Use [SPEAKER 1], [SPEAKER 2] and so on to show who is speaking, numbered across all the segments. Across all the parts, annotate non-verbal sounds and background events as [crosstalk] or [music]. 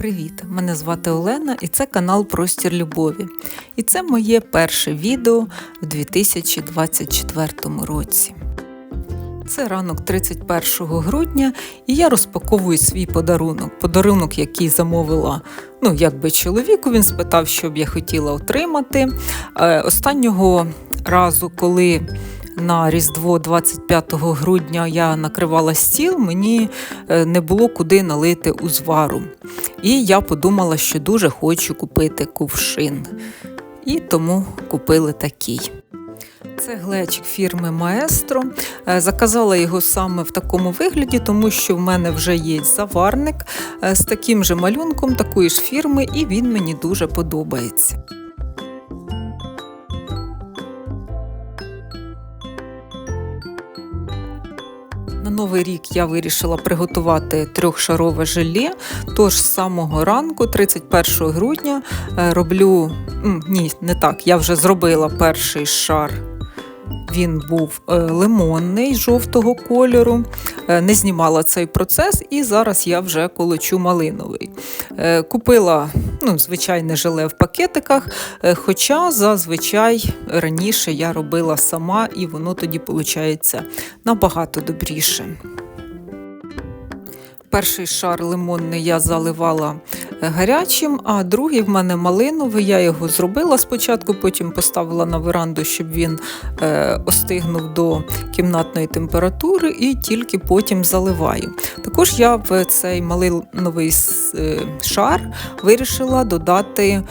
[SPEAKER 1] Привіт! Мене звати Олена і це канал Простір Любові. І це моє перше відео в 2024 році. Це ранок 31 грудня, і я розпаковую свій подарунок. Подарунок, який замовила ну, якби чоловіку, він спитав, що б я хотіла отримати. Е, Останнього разу, коли на Різдво 25 грудня я накривала стіл, мені е, не було куди налити узвару. І я подумала, що дуже хочу купити кувшин. І тому купили такий. Це глечик фірми Маестро. Е, Заказала його саме в такому вигляді, тому що в мене вже є заварник е, з таким же малюнком, такої ж фірми, і він мені дуже подобається. Новий рік я вирішила приготувати трьохшарове желе. Тож з самого ранку, 31 грудня, е, роблю ні, не так. Я вже зробила перший шар. Він був е, лимонний жовтого кольору. Е, Не знімала цей процес, і зараз я вже колочу малиновий. Е, Купила ну, звичайне желе в пакетиках, е, хоча зазвичай раніше я робила сама, і воно тоді виходить набагато добріше. Перший шар лимонний я заливала е, гарячим, а другий в мене малиновий. Я його зробила спочатку, потім поставила на веранду, щоб він е, остигнув до кімнатної температури, і тільки потім заливаю. Також я в цей малиновий е, шар вирішила додати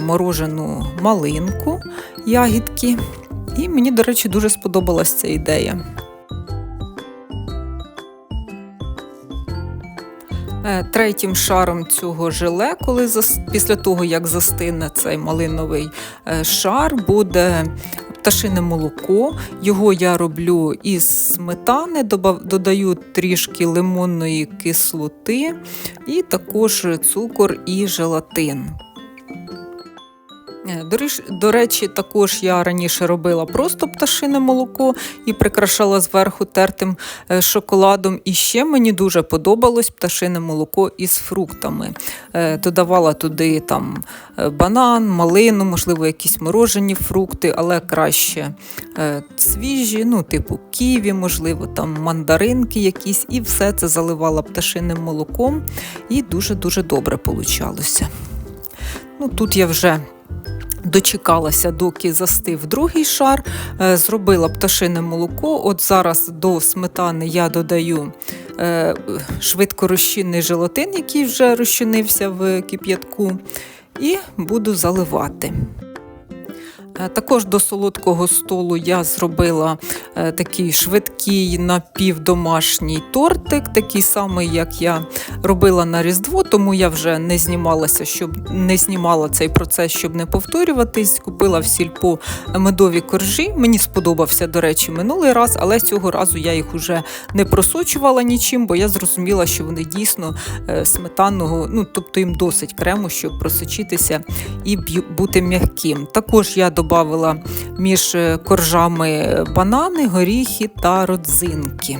[SPEAKER 1] морожену малинку, ягідки. І мені, до речі, дуже сподобалась ця ідея. Третім шаром цього желе, коли зас- після того, як застине цей малиновий е, шар, буде пташине молоко. Його я роблю із сметани, додаю трішки лимонної кислоти, і також цукор і желатин. Е, До речі, також я раніше робила просто пташине молоко і прикрашала зверху тертим е, шоколадом. І ще мені дуже подобалось пташине молоко із фруктами. Е, Додавала туди там банан, малину, можливо, якісь морожені фрукти, але краще свіжі, ну, типу ківі, можливо, там мандаринки якісь, і все це заливала пташиним молоком, і дуже-дуже добре получалося. Ну, тут я вже Дочекалася, доки застив другий шар, е, зробила пташине молоко. От зараз до сметани я додаю е, швидко розчинний желатин, який вже розчинився в кип'ятку, і буду заливати. Е, Також до солодкого столу я зробила е, такий швидкий напівдомашній тортик, такий самий, як я робила на Різдво, тому я вже не знімалася, щоб не знімала цей процес, щоб не повторюватись. Купила в сільпо медові коржі. Мені сподобався, до речі, минулий раз, але цього разу я їх уже не просочувала нічим, бо я зрозуміла, що вони дійсно е, сметанного, ну тобто їм досить крему, щоб просочитися і бути м'яким. Також я додавала між е, коржами банани, горіхи та родзинки.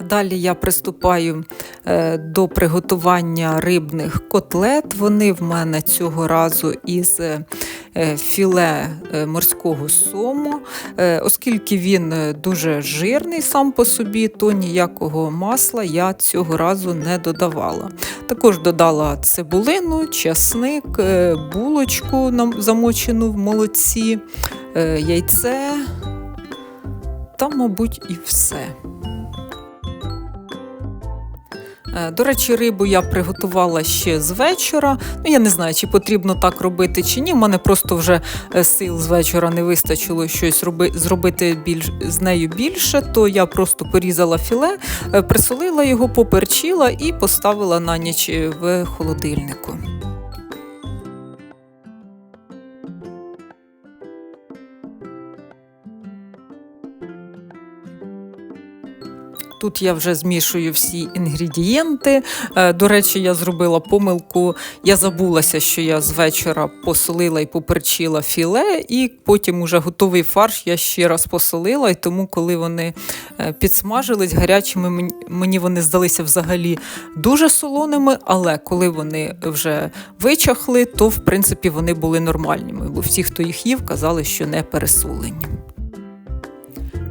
[SPEAKER 1] Далі я приступаю е, до приготування рибних котлет. Вони в мене цього разу із е, філе морського сому. Оскільки він дуже жирний сам по собі, то ніякого масла я цього разу не додавала. Також додала цибулину, часник, е, булочку замочену в молоці, е, яйце та, мабуть, і все. Е, До речі, рибу я приготувала ще з вечора. Ну, я не знаю, чи потрібно так робити чи ні. У мене просто вже е, сил з вечора не вистачило щось роби, зробити більш, з нею більше, то я просто порізала філе, е, присолила його, поперчила і поставила на ніч в холодильнику. Тут я вже змішую всі інгредієнти. Е, До речі, я зробила помилку. Я забулася, що я з вечора посолила і поперчила філе, і потім уже готовий фарш я ще раз посолила. І тому, коли вони е, підсмажились гарячими. Мені- вони здалися взагалі дуже солоними, але коли вони вже вичахли, то в принципі вони були нормальними, бо всі, хто їх їв, казали, що не пересолені.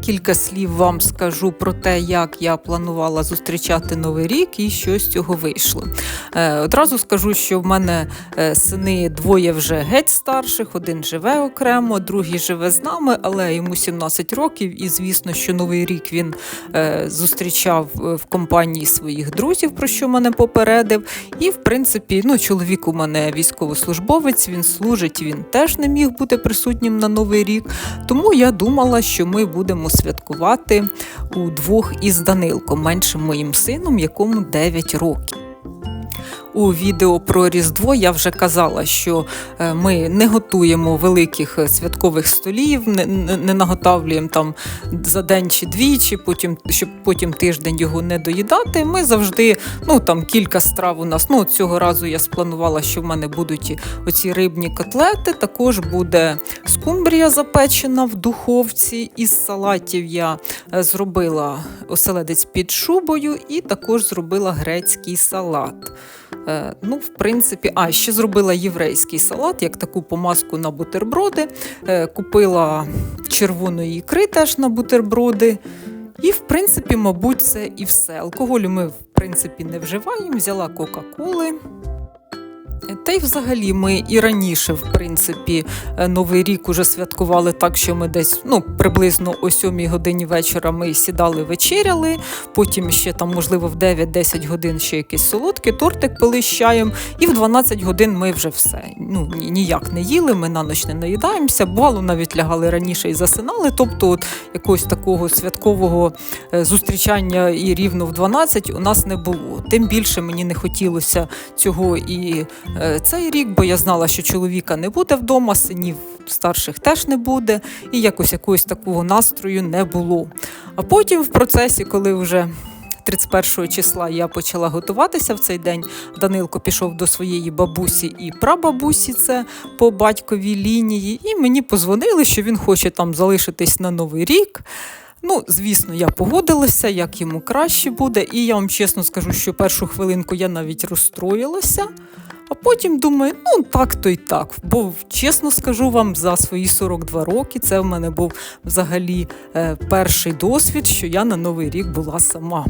[SPEAKER 1] Кілька слів вам скажу про те, як я планувала зустрічати новий рік і що з цього вийшло. Е, одразу скажу, що в мене е, сини двоє вже геть старших, один живе окремо, другий живе з нами, але йому 17 років, і звісно, що новий рік він е, зустрічав в компанії своїх друзів, про що мене попередив. І, в принципі, ну, чоловік у мене військовослужбовець, він служить, він теж не міг бути присутнім на новий рік. Тому я думала, що ми будемо святкувати удвох із Данилком, меншим моїм сином, якому 9 років. У відео про Різдво я вже казала, що е, ми не готуємо великих е, святкових столів, не, не, наготавлюємо там за день чи двічі, потім, щоб потім тиждень його не доїдати. Ми завжди, ну там кілька страв у нас. Ну, цього разу я спланувала, що в мене будуть оці рибні котлети. Також буде скумбрія запечена в духовці. Із салатів я е, зробила оселедець під шубою і також зробила грецький салат. Е, Ну, в принципі, а ще зробила єврейський салат, як таку помазку на бутерброди. Е, Купила червоної ікри теж на бутерброди. І, в принципі, мабуть, це і все. Алкоголю ми, в принципі, не вживаємо, взяла Кока-Коли. Та й взагалі ми і раніше, в принципі, е, Новий рік уже святкували так, що ми десь ну, приблизно о 7 годині вечора ми сідали, вечеряли, потім ще там, можливо, в 9-10 годин ще якийсь солодкий тортик пили з чаєм, і в 12 годин ми вже все. Ну, ніяк не їли, ми на ніч не наїдаємося, бувало, навіть лягали раніше і засинали. Тобто, от якогось такого святкового е, зустрічання і рівно в 12 у нас не було. Тим більше мені не хотілося цього і цей рік, бо я знала, що чоловіка не буде вдома, синів старших теж не буде, і якось якогось такого настрою не було. А потім в процесі, коли вже 31 числа я почала готуватися в цей день. Данилко пішов до своєї бабусі і прабабусі, це по батьковій лінії, і мені позвонили, що він хоче там залишитись на новий рік. Ну, звісно, я погодилася, як йому краще буде, і я вам чесно скажу, що першу хвилинку я навіть розстроїлася. А потім думаю, ну так то й так. Бо чесно скажу вам, за свої 42 роки це в мене був взагалі е, перший досвід, що я на Новий рік була сама.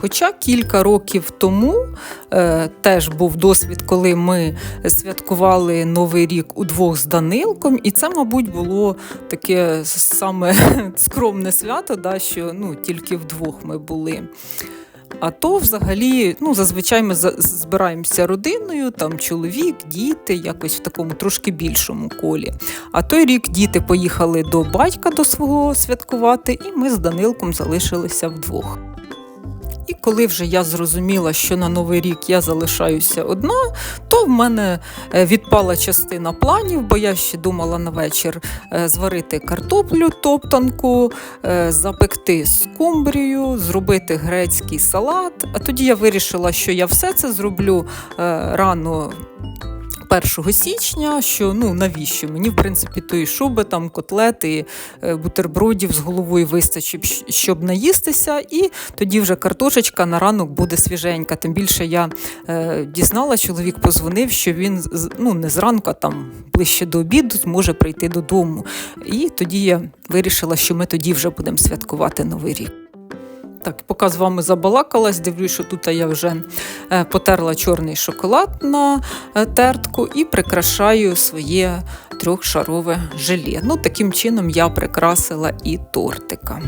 [SPEAKER 1] Хоча кілька років тому е, теж був досвід, коли ми святкували Новий рік удвох з Данилком, і це, мабуть, було таке саме [laughs] скромне свято, да, що ну, тільки вдвох ми були. А то взагалі, ну, зазвичай ми збираємося родиною, там чоловік, діти, якось в такому трошки більшому колі. А той рік діти поїхали до батька до свого святкувати, і ми з Данилком залишилися вдвох. І коли вже я зрозуміла, що на Новий рік я залишаюся одна, то в мене е, відпала частина планів, бо я ще думала на вечір е, зварити картоплю топтанку, е, запекти скумбрію, зробити грецький салат. А тоді я вирішила, що я все це зроблю рано. 1 січня, що ну навіщо мені, в принципі, тої шуби, там котлети, е, бутербродів з головою вистачить, щоб наїстися, і тоді вже картошечка на ранок буде свіженька. Тим більше я е, дізнала, чоловік позвонив, що він ну не зранку, а там ближче до обіду зможе прийти додому. І тоді я вирішила, що ми тоді вже будемо святкувати Новий рік. Так, поки з вами забалакалась, дивлюсь, що тут я вже е, потерла чорний шоколад на е, тертку і прикрашаю своє трьохшарове желе. Ну, таким чином я прикрасила і тортика.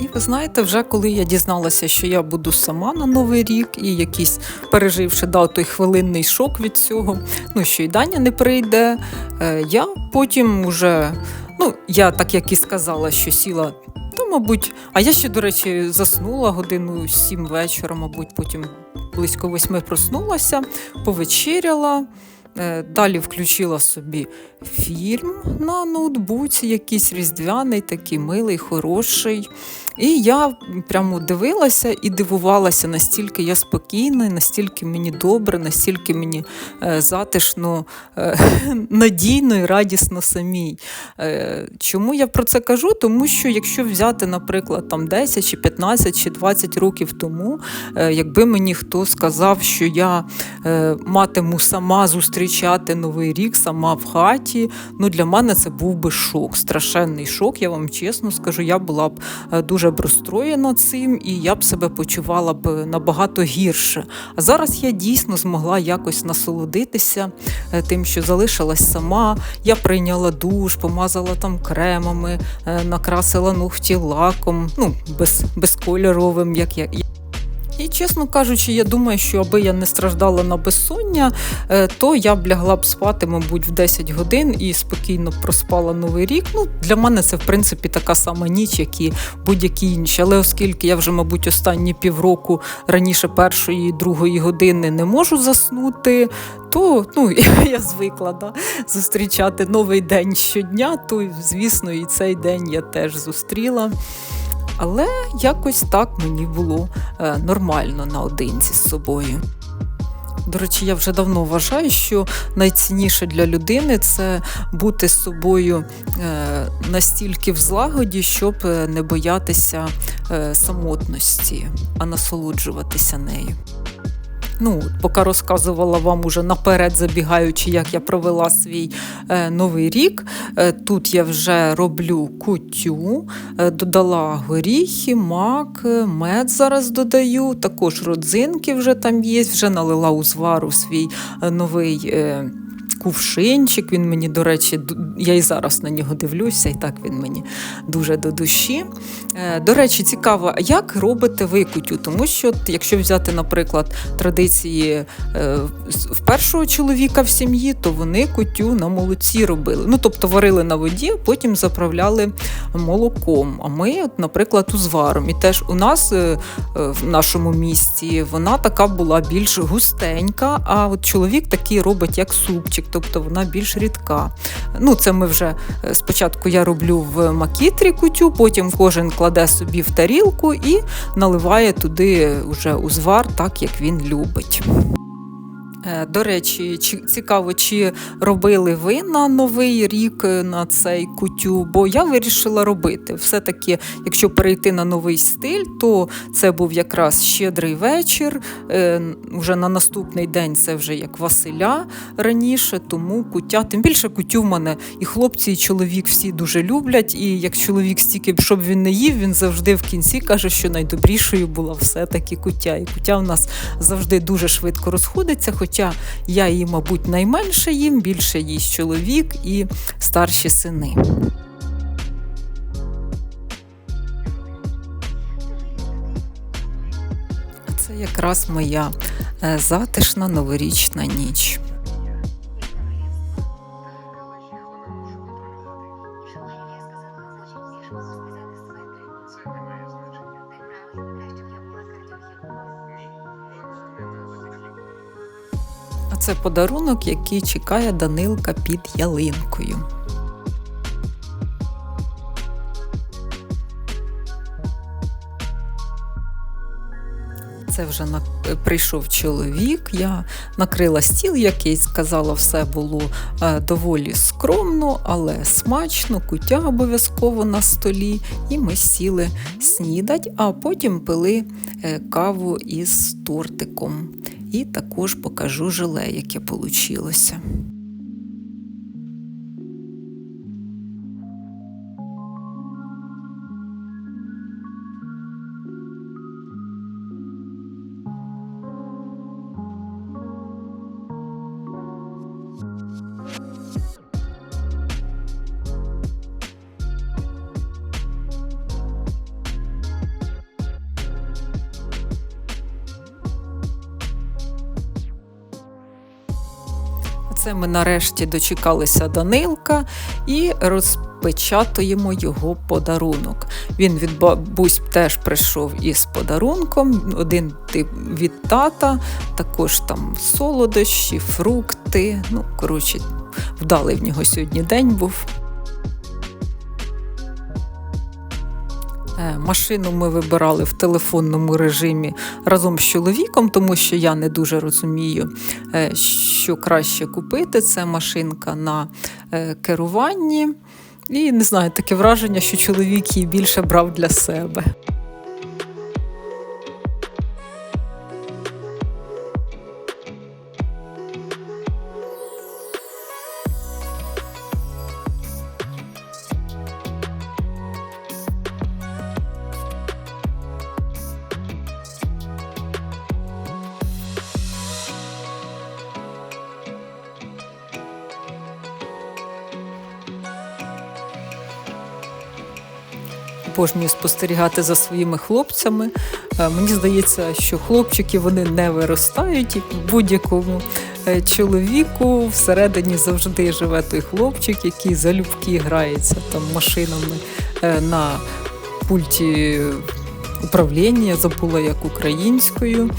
[SPEAKER 1] І ви знаєте, вже коли я дізналася, що я буду сама на Новий рік і якийсь переживши дав той хвилинний шок від цього, ну що і Даня не прийде, е, я потім уже, ну, я так як і сказала, що сіла, мабуть, а я ще, до речі, заснула годину сім вечора, мабуть, потім близько восьми проснулася, повечеряла. Е, Далі включила собі фільм на ноутбуці, якийсь різдвяний, такий милий, хороший. І я прямо дивилася і дивувалася, настільки я спокійна, настільки мені добре, настільки мені е, затишно, е, [laughs] надійно і радісно самій. Е, чому я про це кажу? Тому що якщо взяти, наприклад, там 10 чи 15 чи 20 років тому, якби мені хто сказав, що я матиму сама зустрічати новий рік, сама в хаті, ну для мене це був би шок, страшенний шок. Я вам чесно скажу, я була б е, дуже б розстроєна цим, і я б себе почувала б набагато гірше. А зараз я дійсно змогла якось насолодитися е, тим, що залишилась сама. Я прийняла душ, помазала там кремами, е, накрасила ногті лаком, ну без, безкольоровим, як я. І, чесно кажучи, я думаю, що аби я не страждала на безсоння, е, то я б лягла б спати, мабуть, в 10 годин і спокійно проспала новий рік. Ну, Для мене це, в принципі, така сама ніч, як і будь-які інші. Але оскільки я вже, мабуть, останні півроку раніше першої другої години не можу заснути, то ну, [laughs] я звикла да, зустрічати новий день щодня, то, звісно, і цей день я теж зустріла. Але якось так мені було е, нормально наодинці з собою. До речі, я вже давно вважаю, що найцінніше для людини це бути з собою е, настільки в злагоді, щоб е, не боятися самотності, а насолоджуватися нею. Ну, поки розказувала вам уже наперед, забігаючи, як я провела свій е, новий рік. Е, тут я вже роблю кутю, е, додала горіхи, мак, е, мед зараз додаю, також родзинки вже там є, вже налила у звару свій е, новий. Е, кувшинчик. Він мені, до речі, я і зараз на нього дивлюся, і так він мені дуже до душі. Е, до речі, цікаво, як робите ви кутю? Тому що, якщо взяти, наприклад, традиції е, в першого чоловіка в сім'ї, то вони кутю на молоці робили. Ну, тобто варили на воді, потім заправляли молоком. А ми, наприклад, узваром. І теж у нас е, в нашому місті вона така була більш густенька, а от чоловік такий робить, як супчик тобто вона більш рідка. Ну, Це ми вже е, спочатку я роблю в макітрі кутю, потім кожен кладе собі в тарілку і наливає туди уже узвар, так як він любить. Е, до речі, цікаво, чи робили ви на новий рік е, на цей кутю? Бо я вирішила робити. Все-таки, якщо перейти на новий стиль, то це був якраз щедрий вечір. Е, вже на наступний день це вже як Василя раніше, тому куття. Тим більше кутю в мене і хлопці, і чоловік всі дуже люблять. І як чоловік стільки, щоб він не їв, він завжди в кінці каже, що найдобрішою була все-таки куття. І куття в нас завжди дуже швидко розходиться. Хоча я її, мабуть, найменше їм, більше їсть чоловік і старші сини. Це якраз моя е, затишна новорічна ніч. Це подарунок, який чекає Данилка під ялинкою. Це вже на... прийшов чоловік, я накрила стіл, який сказала, все було е, доволі скромно, але смачно, куття обов'язково на столі, і ми сіли снідать, а потім пили е, каву із тортиком. І також покажу желе, яке вийшло. Ми нарешті дочекалися Данилка і розпечатуємо його подарунок. Він від бабусь теж прийшов із подарунком. Один тип від тата, також там солодощі, фрукти. Ну, коротше, вдалий в нього сьогодні день був. Машину ми вибирали в телефонному режимі разом з чоловіком, тому що я не дуже розумію, е, що краще купити. Це машинка на е, керуванні. І не знаю, таке враження, що чоловік її більше брав для себе. Обожнюю спостерігати за своїми хлопцями. Е, Мені здається, що хлопчики вони не виростають будь-якому е, чоловіку всередині завжди живе той хлопчик, який залюбки грається там машинами е, на пульті управління, забула як українською.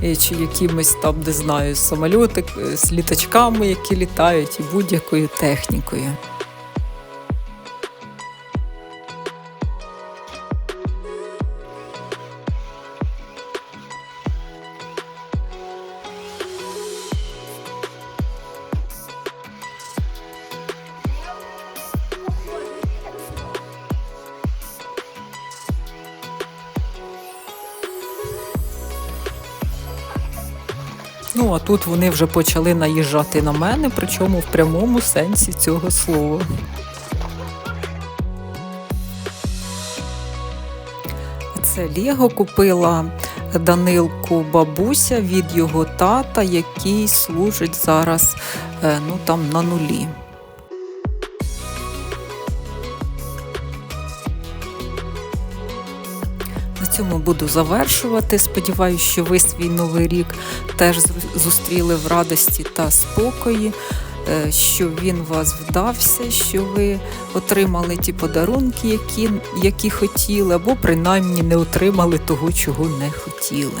[SPEAKER 1] Чи якимось там, не знаю, самольоти е, з літачками, які літають, і будь-якою технікою. А тут вони вже почали наїжджати на мене, причому в прямому сенсі цього слова. Це Лего купила Данилку бабуся від його тата, який служить зараз е, ну, там, на нулі. Цьому буду завершувати. Сподіваюся, що ви свій новий рік теж зустріли в радості та спокої, е, що він вас вдався, що ви отримали ті подарунки, які, які хотіли, або принаймні не отримали того, чого не хотіли.